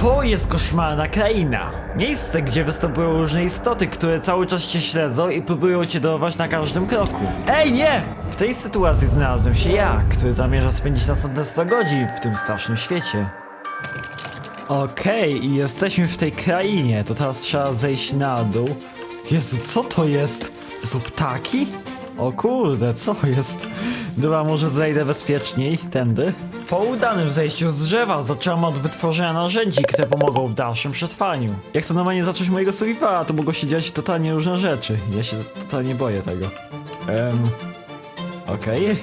To jest koszmarna kraina. Miejsce, gdzie występują różne istoty, które cały czas cię śledzą i próbują cię dorwać na każdym kroku. Ej, nie! W tej sytuacji znalazłem się ja, który zamierza spędzić następne 100 godzin w tym strasznym świecie. Okej, i jesteśmy w tej krainie, to teraz trzeba zejść na dół. Jezu, co to jest? To są ptaki? O kurde, co jest? Dobra, może zejdę bezpieczniej, tędy. Po udanym zejściu z drzewa zacząłem od wytworzenia narzędzi, które pomogą w dalszym przetrwaniu. Jak chcę normalnie zacząć mojego survivora, to mogą się dziać totalnie różne rzeczy. Ja się totalnie boję tego. Em... Okej.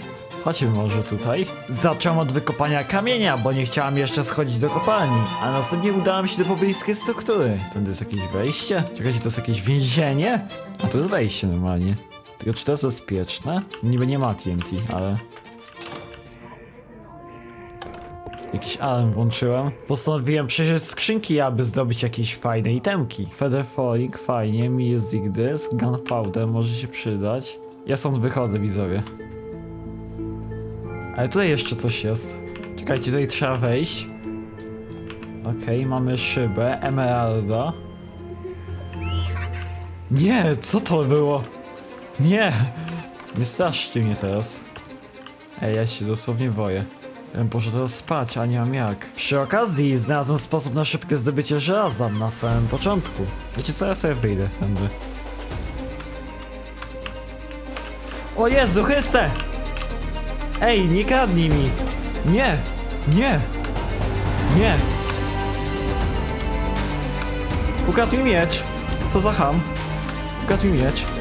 Chodźmy może tutaj. Zacząłem od wykopania kamienia, bo nie chciałem jeszcze schodzić do kopalni, a następnie udałem się do pobliskiej struktury. Tędy jest jakieś wejście? Czekajcie, to jest jakieś więzienie? A to jest wejście normalnie. Tylko czy to jest bezpieczne? Niby nie ma TNT, ale... Jakiś alarm włączyłem. Postanowiłem przejrzeć skrzynki, aby zdobyć jakieś fajne itemki. Feather Falling, fajnie, Music Disc, Gunpowder może się przydać. Ja stąd wychodzę, widzowie. Ale tutaj jeszcze coś jest. Czekajcie, tutaj trzeba wejść. Okej, mamy szybę, emeralda. Nie, co to było? Nie! Nie straszcie mnie teraz. Ej, ja się dosłownie boję. Ja bym poszedł teraz spać, a nie mam jak. Przy okazji znalazłem sposób na szybkie zdobycie żelaza na samym początku. Wiecie co, ja sobie wyjdę tędy. O Jezu Chryste! Ej, nie kradnij mi! Nie! Nie! Nie! Ukradł mi miecz! Co za ham? Ukradł mi miecz.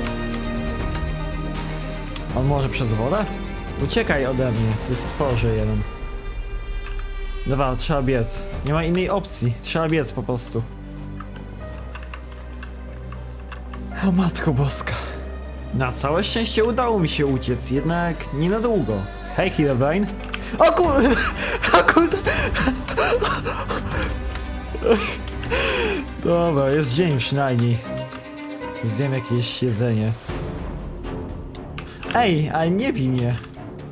On może przez wodę? Uciekaj ode mnie, ty stworzy jeden. Dobra, trzeba biec. Nie ma innej opcji. Trzeba biec po prostu. O matko boska. Na całe szczęście udało mi się uciec, jednak nie na długo. Hej, Herobrine. O kurde! O kurde! Dobra, jest dzień przynajmniej. Zjem jakieś jedzenie. Ej, ale nie bij mnie.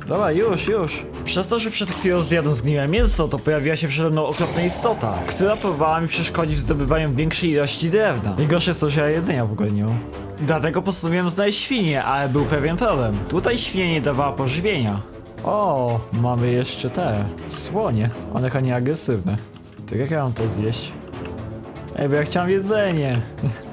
Dobra, już, już. Przez to, że przed chwilą zjadłem zgniłe mięso, to pojawiła się przede mną okropna istota, która próbowała mi przeszkodzić w zdobywaniu większej ilości drewna. Najgorsze jest to, że ja jedzenia w ogóle nie mam. Dlatego postanowiłem znaleźć świnię, ale był pewien problem. Tutaj świnia nie dawała pożywienia. O, mamy jeszcze te słonie. One chyba nie agresywne. Tak jak ja mam to zjeść? Ej, bo ja chciałem jedzenie.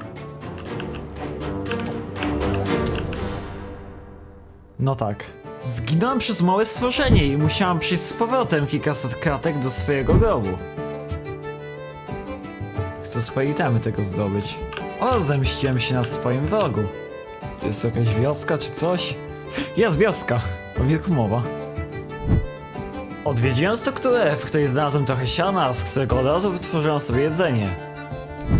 No tak. Zginąłem przez małe stworzenie i musiałem przyjść z powrotem kilkaset kratek do swojego grobu. Chcę swoje itemy tego zdobyć. O, zemściłem się na swoim wrogu. Jest to jakaś wioska czy coś? Jest wioska! O wilku mowa. Odwiedziłem strukturę, w której znalazłem trochę siana, z którego od razu wytworzyłem sobie jedzenie.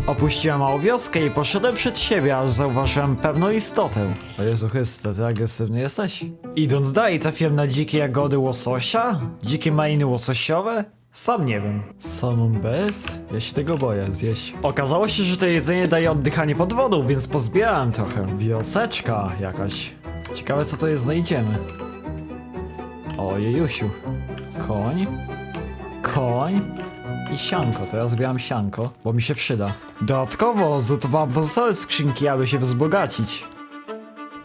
Opuściłem małą wioskę i poszedłem przed siebie, aż zauważyłem pewną istotę. O Jezu Chryste, ty agresywny jesteś? Idąc dalej trafiłem na dzikie jagody łososia? Dzikie maliny łososiowe? Sam nie wiem. Salmon bez? Ja się tego boję zjeść. Okazało się, że to jedzenie daje oddychanie pod wodą, więc pozbierałem trochę. Wioseczka jakaś. Ciekawe co to jest znajdziemy. O Jejusiu. Koń. Koń i sianko. Teraz zbieram sianko, bo mi się przyda. Dodatkowo zlutowałem pozostałe skrzynki, aby się wzbogacić.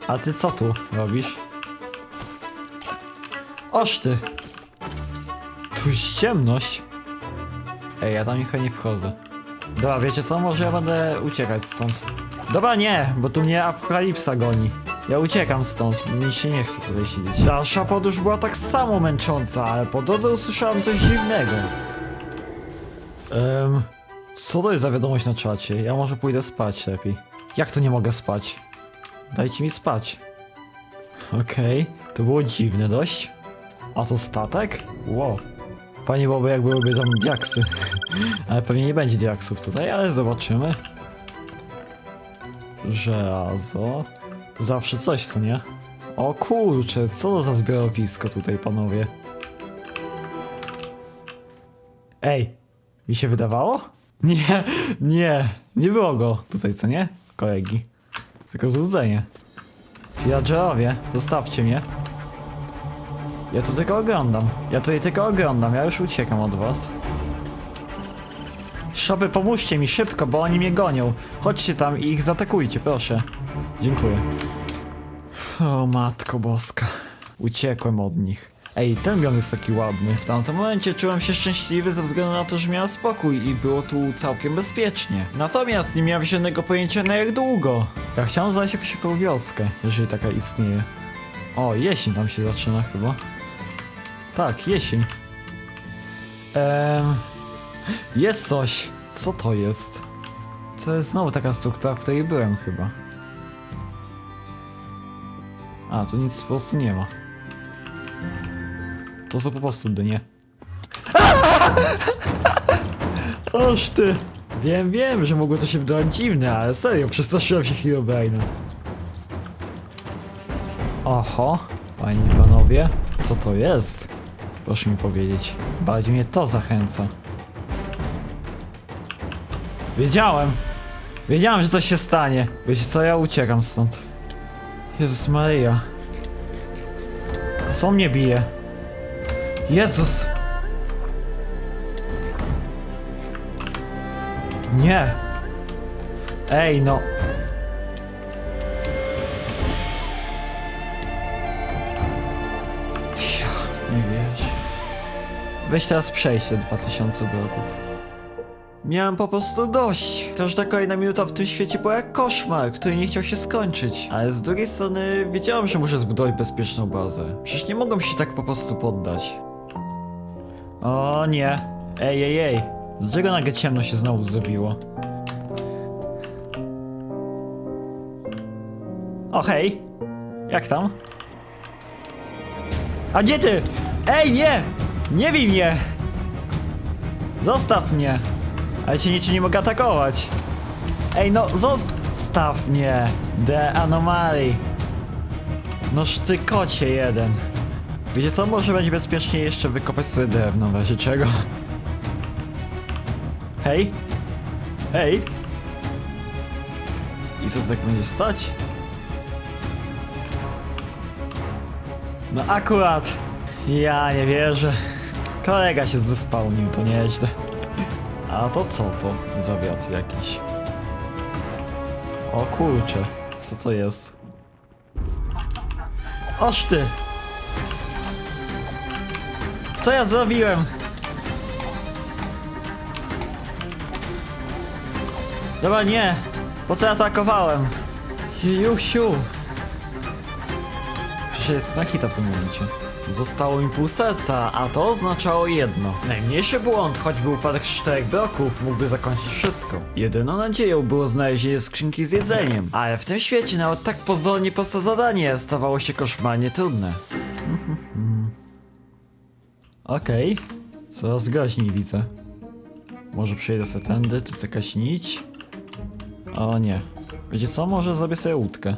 A ty co tu robisz? Oż. Tu jest ciemność. Ej, ja tam chyba nie wchodzę. Dobra, wiecie co? Może ja będę uciekać stąd. Dobra, nie, bo tu mnie apokalipsa goni. Ja uciekam stąd, mi się nie chce tutaj siedzieć. Dalsza podróż była tak samo męcząca, ale po drodze usłyszałem coś dziwnego. Ehm, co to jest za wiadomość na czacie? Ja może pójdę spać lepiej. Jak to nie mogę spać? Dajcie mi spać. Okej, to było dziwne dość. A to statek? Wow. Fajnie byłoby jak byłyby tam diaksy. ale pewnie nie będzie diaksów tutaj, ale zobaczymy. Żelazo. Zawsze coś, co nie? O kurczę, co to za zbiorowisko tutaj, panowie? Ej, mi się wydawało? Nie, nie, nie było go tutaj, co nie? Kolegi. Tylko złudzenie. Villagerowie, zostawcie mnie. Ja tu tylko oglądam. Ja tutaj tylko oglądam, ja już uciekam od was. Szopy, pomóżcie mi szybko, bo oni mnie gonią. Chodźcie tam i ich zaatakujcie, proszę. Dziękuję. O matko boska. Uciekłem od nich. Ej, ten biom jest taki ładny. W tamtym momencie czułem się szczęśliwy ze względu na to, że miałem spokój i było tu całkiem bezpiecznie. Natomiast nie miałem żadnego pojęcia na jak długo. Ja chciałem znaleźć jakąś taką wioskę, jeżeli taka istnieje. O, jesień tam się zaczyna chyba. Tak, jesień. Ehm, jest coś. Co to jest? To jest znowu taka struktura, w której byłem chyba. A, tu nic po prostu nie ma. To są po prostu dynie. Oż ty! Wiem, wiem, że mogło to się wydać dziwne, ale serio, przestraszyłem się Herobrine'a. Oho, panie i panowie, co to jest? Proszę mi powiedzieć. Bardziej mnie to zachęca. Wiedziałem! Wiedziałem, że coś się stanie. Wiecie co, ja uciekam stąd. Jezus Maria. Co mnie bije? Jezus! Nie! Ej, no! Nie wierzę. Weź teraz przejść te 2000 bloków. Miałem po prostu dość. Każda kolejna minuta w tym świecie była jak koszmar, który nie chciał się skończyć. Ale z drugiej strony wiedziałem, że muszę zbudować bezpieczną bazę. Przecież nie mogłem się tak po prostu poddać. O nie. Ej, ej, ej. Dlaczego nagle ciemno się znowu zrobiło? O hej. Jak tam? A gdzie ty? Ej, nie! Nie bij mnie! Zostaw mnie! Ale cię niczym nie mogę atakować. Ej, no zostaw mnie! The Anomaly! Noż ty jeden. Wiecie co? Może będzie bezpiecznie jeszcze wykopać sobie drewno, w razie czego. Hej! Hej! I co tak będzie stać? No akurat! Ja nie wierzę. Kolega się zespałnił, to nieźle. A to co to za wiatr jakiś? O kurcze, co to jest? Oż ty! Co ja zrobiłem? Dobra, nie! Po co atakowałem? Jusiu! Przecież jest na hita w tym momencie. Zostało mi pół serca, a to oznaczało jedno. Najmniejszy błąd, choćby upadek z czterech bloków, mógłby zakończyć wszystko. Jedyną nadzieją było znalezienie skrzynki z jedzeniem, ale w tym świecie nawet tak pozornie proste zadanie stawało się koszmarnie trudne. Okej, coraz groźniej widzę. Może przejdę sobie tędy, tu jest jakaś nić? O nie. Wiecie co, może zrobię sobie łódkę.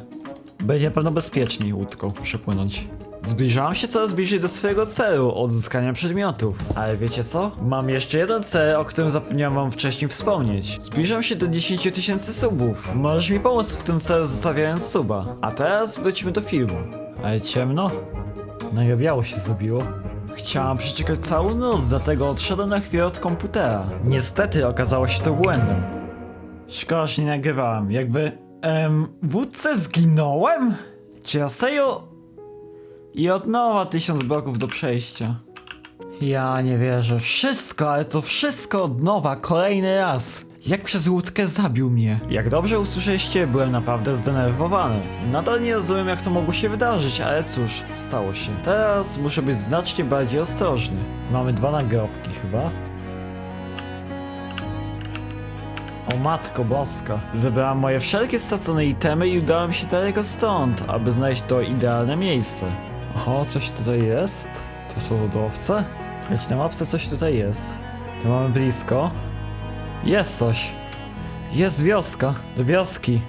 Będzie na pewno bezpieczniej łódką przepłynąć. Zbliżałem się coraz bliżej do swojego celu odzyskania przedmiotów. Ale wiecie co? Mam jeszcze jeden cel, o którym zapomniałem wam wcześniej wspomnieć. Zbliżam się do 10 tysięcy subów. Możesz mi pomóc w tym celu zostawiając suba. A teraz wróćmy do filmu. Ale ciemno? No i biało się zrobiło. Chciałam przeczekać całą noc, dlatego odszedłem na chwilę od komputera. Niestety okazało się to błędem. Szkoda, że nie nagrywałem. Jakby... Em, wódce zginąłem? Serio... I od nowa tysiąc bloków do przejścia. Ja nie wierzę. Wszystko, ale to wszystko od nowa, kolejny raz. Jak przez łódkę zabił mnie. Jak dobrze usłyszeliście, byłem naprawdę zdenerwowany. Nadal nie rozumiem, jak to mogło się wydarzyć, ale cóż, stało się. Teraz muszę być znacznie bardziej ostrożny. Mamy dwa nagrobki chyba. O matko boska. Zebrałem moje wszelkie stracone itemy i udałem się daleko stąd, aby znaleźć to idealne miejsce. Oho, coś tutaj jest? To są lodowce? Jak na mapce coś tutaj jest. To mamy blisko. Jest coś. Jest wioska. Wioski.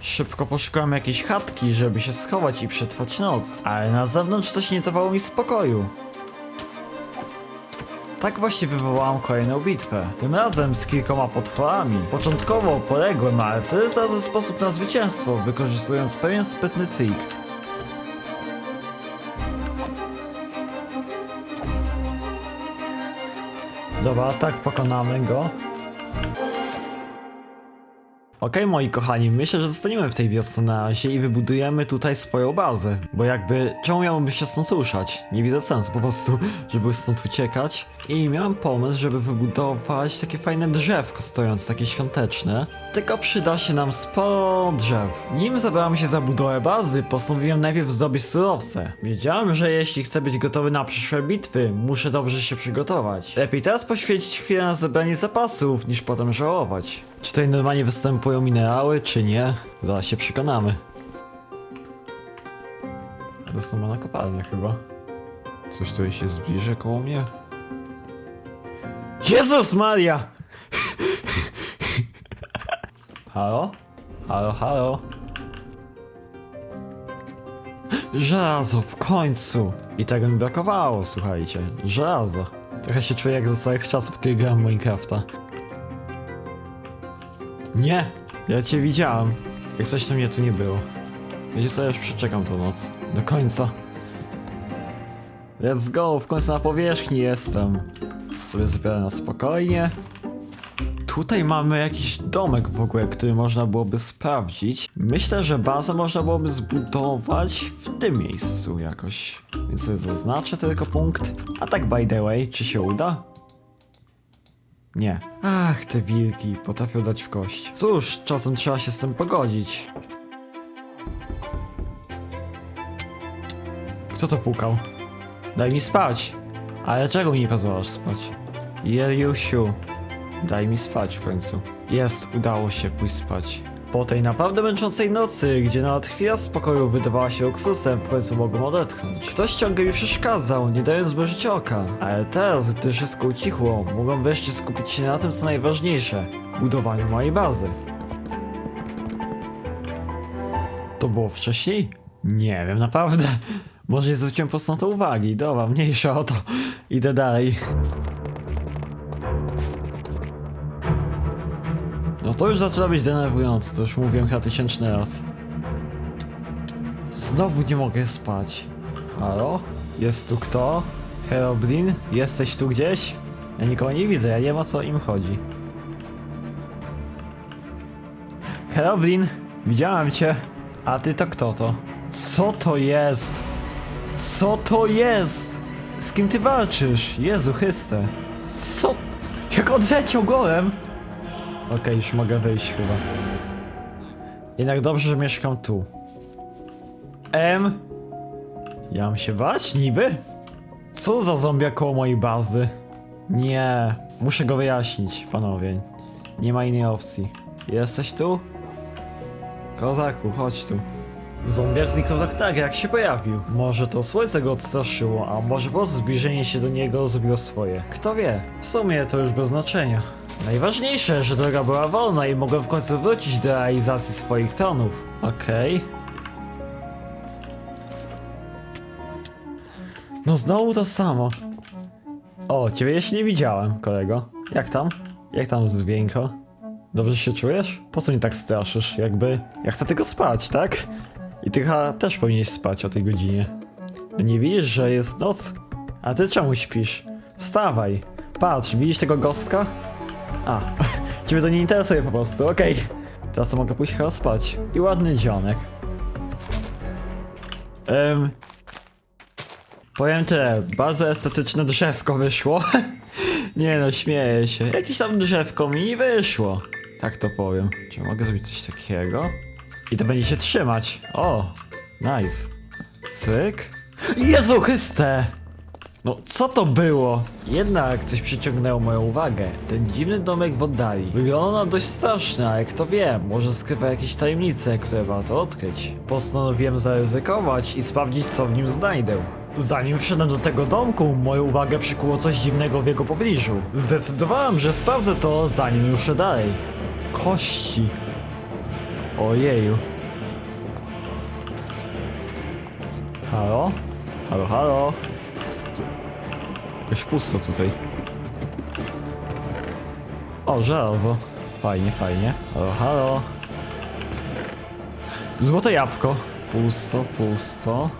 Szybko poszukałem jakiejś chatki, żeby się schować i przetrwać noc. Ale na zewnątrz coś nie dawało mi spokoju. Tak właśnie wywołałem kolejną bitwę. Tym razem z kilkoma potworami. Początkowo poległem, ale wtedy znalazłem sposób na zwycięstwo, wykorzystując pewien sprytny trik. Dobra, tak pokonamy go. Okej, moi kochani, myślę, że zostaniemy w tej wiosce na razie i wybudujemy tutaj swoją bazę. Bo jakby, czemu miałbym się stąd ruszać? Nie widzę sensu po prostu, żeby stąd uciekać. I miałem pomysł, żeby wybudować takie fajne drzewko stojące, takie świąteczne. Tylko przyda się nam sporo drzew. Nim zabrałem się za budowę bazy, postanowiłem najpierw zdobyć surowce. Wiedziałem, że jeśli chcę być gotowy na przyszłe bitwy, muszę dobrze się przygotować. Lepiej teraz poświęcić chwilę na zebranie zapasów, niż potem żałować. Czy tutaj normalnie występują minerały, czy nie? Zaraz się przekonamy. To jest normalna kopalnia chyba. Coś tutaj się zbliży koło mnie. Jezus Maria! Halo? Halo, halo? Żelazo, w końcu! I tego mi brakowało, słuchajcie. Żelazo. Trochę się czuję jak ze starych czasów, kiedy grałem Minecrafta. Nie! Ja cię widziałem. Jak coś to mnie tu nie było. Wiecie co, ja już przeczekam tą noc. Do końca. Let's go, w końcu na powierzchni jestem. Sobie zbierę na spokojnie. Tutaj mamy jakiś domek w ogóle, który można byłoby sprawdzić. Myślę, że bazę można byłoby zbudować w tym miejscu jakoś. Więc sobie zaznaczę tylko punkt. A tak by the way, czy się uda? Nie. Ach, te wilki potrafią dać w kość. Cóż, czasem trzeba się z tym pogodzić. Kto to pukał? Daj mi spać. Ale czego mi nie pozwalasz spać? Jejusiu. Daj mi spać w końcu. Jest, udało się pójść spać. Po tej naprawdę męczącej nocy, gdzie nawet chwila spokoju wydawała się luksusem, w końcu mogłem odetchnąć. Ktoś ciągle mi przeszkadzał, nie dając zbliżyć oka. Ale teraz, gdy wszystko ucichło, mogłem wreszcie skupić się na tym, co najważniejsze. Budowaniu mojej bazy. To było wcześniej? Nie wiem, naprawdę. Może nie zwróciłem po prostu na to uwagi. Dobra, mniejsza o to. Idę dalej. No to już zaczyna być denerwujące, to już mówiłem chyba tysięczny raz. Znowu nie mogę spać. Halo? Jest tu kto? Herobrine? Jesteś tu gdzieś? Ja nikogo nie widzę, ja nie wiem o co im chodzi. Herobrine, widziałem cię. A ty to kto to? Co to jest? Co to jest? Z kim ty walczysz? Jezu Chryste. Co? Jak odleciał golem? Okej, już mogę wyjść chyba. Jednak dobrze, że mieszkam tu. M. Ja mam się bać? Niby? Co za zombie koło mojej bazy? Nie, muszę go wyjaśnić, panowie. Nie ma innej opcji. Jesteś tu? Kozaku, chodź tu. Zombiak zniknął tak tak, jak się pojawił. Może to słońce go odstraszyło, a może po zbliżenie się do niego zrobiło swoje. Kto wie? W sumie to już bez znaczenia. Najważniejsze, że droga była wolna i mogłem w końcu wrócić do realizacji swoich planów. Okej. No znowu to samo. O, ciebie jeszcze nie widziałem, kolego. Jak tam? Jak tam zdjęko? Dobrze się czujesz? Po co mnie tak straszysz? Jakby... Ja chcę tylko spać, tak? I ty chyba też powinieneś spać o tej godzinie. No nie widzisz, że jest noc? A ty czemu śpisz? Wstawaj. Patrz, widzisz tego gostka? A, ciebie to nie interesuje po prostu, okej. Teraz to mogę pójść chyba spać. I ładny dzionek. Em... Powiem tyle, bardzo estetyczne drzewko wyszło. nie no, śmieję się. Jakieś tam drzewko mi wyszło. Tak to powiem. Czy mogę zrobić coś takiego? I to będzie się trzymać. O, nice. Cyk. Jezu Chryste! No, co to było? Jednak coś przyciągnęło moją uwagę. Ten dziwny domek w oddali. Wygląda dość straszny, ale kto wie, może skrywa jakieś tajemnice, które warto odkryć. Postanowiłem zaryzykować i sprawdzić, co w nim znajdę. Zanim wszedłem do tego domku, moją uwagę przykuło coś dziwnego w jego pobliżu. Zdecydowałem, że sprawdzę to, zanim ruszę dalej. Kości. Ojeju. Halo? Halo, halo? Jakoś pusto tutaj. O, żelazo. Fajnie, fajnie. Halo, halo. Złote jabłko. Pusto, pusto.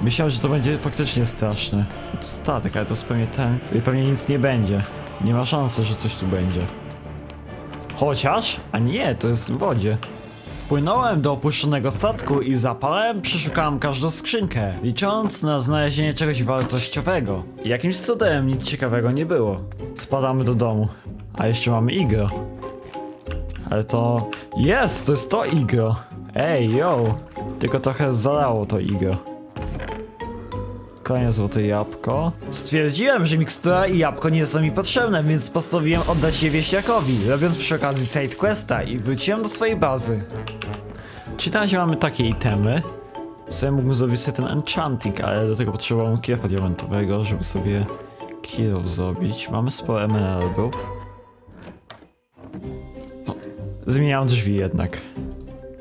Myślałem, że to będzie faktycznie straszne. To statek, ale to jest pewnie ten. Tutaj pewnie nic nie będzie. Nie ma szansy, że coś tu będzie. Chociaż? A nie, to jest w wodzie. Wpłynąłem do opuszczonego statku i zapałem przeszukałem każdą skrzynkę, licząc na znalezienie czegoś wartościowego. Jakimś cudem nic ciekawego nie było. Spadamy do domu. A jeszcze mamy igro. Ale to... Jest! To jest to igro! Ej, yo! Tylko trochę zalało to igro. Kolejne złote jabłko. Stwierdziłem, że mikstura i jabłko nie są mi potrzebne, więc postanowiłem oddać je wieśniakowi, robiąc przy okazji side questa i wróciłem do swojej bazy. Czy na razie mamy takie itemy? W sumie mógłbym zrobić sobie ten enchanting, ale do tego potrzebowałem kiefa diamentowego, żeby sobie kill zrobić. Mamy sporo emeraldów. No, zmieniam drzwi jednak.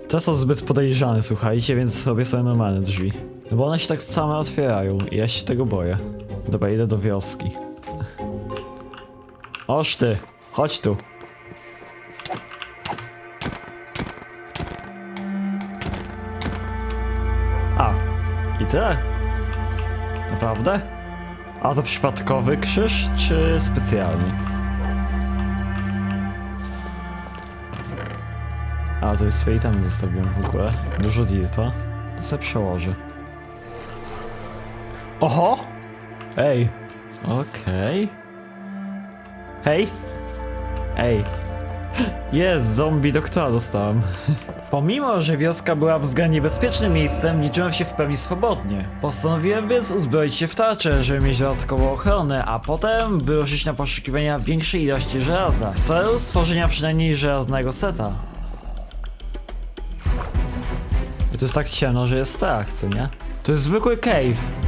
Te są zbyt podejrzane, słuchajcie, więc robię sobie normalne drzwi. No bo one się tak same otwierają i ja się tego boję. Dobra, idę do wioski. Oż ty, chodź tu. A, i tyle? Naprawdę? A to przypadkowy krzyż, czy specjalny? A, to jest tam zostawiłem w ogóle. Dużo dirta. To sobie przełożę. Oho! Ej! Okej. Hej! Ej! Jest, zombie doktora dostałem. Pomimo, że wioska była względnie bezpiecznym miejscem, nie czułem się w pełni swobodnie. Postanowiłem więc uzbroić się w tarczę, żeby mieć dodatkową ochronę, a potem wyruszyć na poszukiwania większej ilości żelaza, w celu stworzenia przynajmniej żelaznego seta. I to jest tak ciemno, że jest strach, co nie? To jest zwykły cave.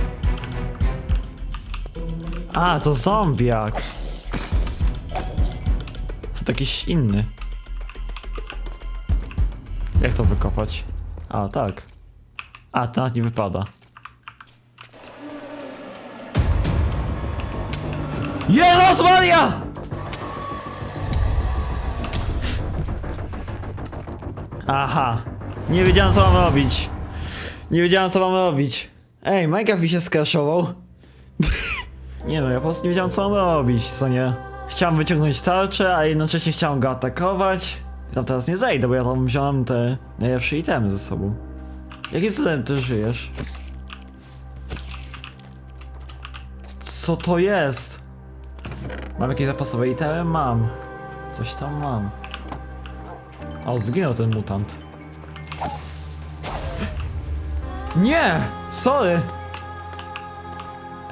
A, to zombiak. To jakiś inny. Jak to wykopać? A, tak. A, to nawet nie wypada. Jezus Maria! Aha. Nie wiedziałem co mam robić. Nie wiedziałem co mam robić. Ej, Minecraft mi się skraszował. nie no, ja po prostu nie wiedziałem co mam robić, co nie? Chciałem wyciągnąć tarczę, a jednocześnie chciałem go atakować. I tam teraz nie zejdę, bo ja tam wziąłem te najlepsze itemy ze sobą. Jakim cudem ty żyjesz? Co to jest? Mam jakieś zapasowe itemy? Mam. Coś tam mam. O, zginął ten mutant. Nie! Sorry!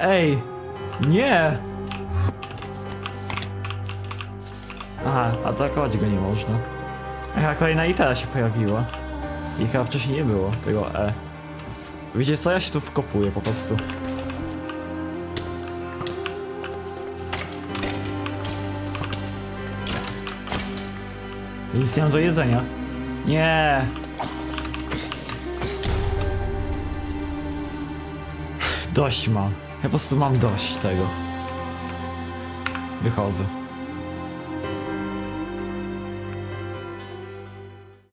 Ej! Nie! Aha, atakować go nie można. Aha, kolejna itera się pojawiła. I chyba wcześniej nie było tego E. Wiecie co, ja się tu wkopuję po prostu. Nic nie mam do jedzenia. Nie! Dość mam. Ja po prostu mam dość tego. Wychodzę.